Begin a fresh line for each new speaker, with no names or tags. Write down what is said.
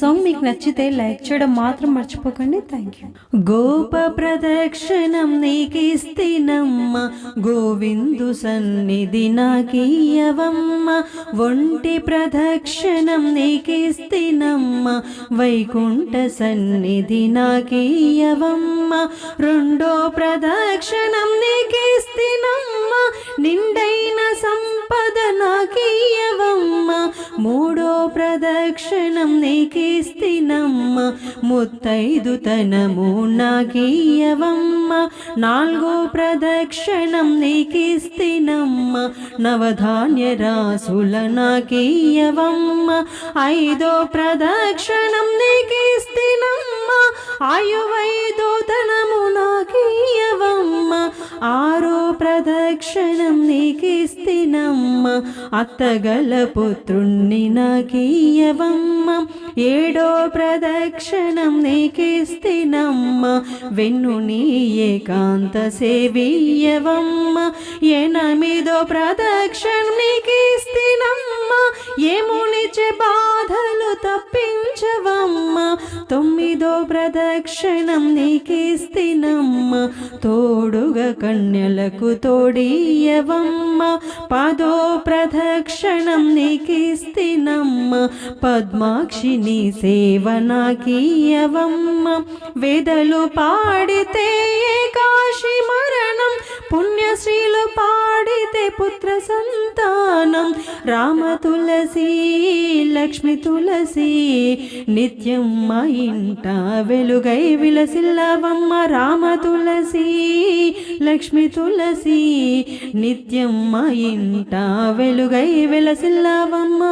Song మీకు నచ్చితే like చేయడం మాత్రం మర్చిపోకండి. థ్యాంక్ యూ గోప ప్రదక్షిణం నీకిస్తినమ్మ గోవిందు సన్నిధి నాకీయవమ్మ ఒంటి ప్రదక్షిణం నీకిస్తినమ్మ వైకుంఠ సన్నిధి నాకీయవమ్మ రెండో ప్రదక్షిణం నీకిస్తినమ్మ. మూడో ప్రదక్షిణం నీకిస్తినమ్మ ముత్తైదు తనము నాకీయవమ్మ నాలుగో ప్రదక్షిణం నీకిస్తినమ్మ నవధాన్య రాసుల నాకీయవమ్మ ఐదో ప్రదక్షిణం నీకిస్తినమ్మ ఆయువ ప్రదక్షిణం నీకిస్తినమ్మ. అత్తగల పుత్రుణ్ణి నాకీయవమ్మ ఏడో ప్రదక్షిణం నీకిస్తినమ్మ. వెన్ను నీ ఏకాంత సేవీయవమ్మ ఎనమిదో ప్రదక్షిణం నీకిస్తినమ్మ. ఏమునిచే బాధలు తప్ప తొమ్మిదో ప్రదక్షిణం నీకిస్తినమ్మ. తోడుగా కన్యలకు తోడియవమ్మ పదో ప్రదక్షిణం నీకిస్తినమ్మ. పద్మాక్షిని సేవ నాకీయవమ్మ వేదలు పాడితే కాశీ మరణం. పుణ్యశ్రీలు పాడితే పుత్ర ధ్యానం రామ తులసి లక్ష్మి తులసి నిత్యం మా ఇంట వెలుగై విలసిల్లవమ్మ రామ తులసి లక్ష్మి తులసి నిత్యం మా ఇంట వెలుగై విలసిల్లవమ్మ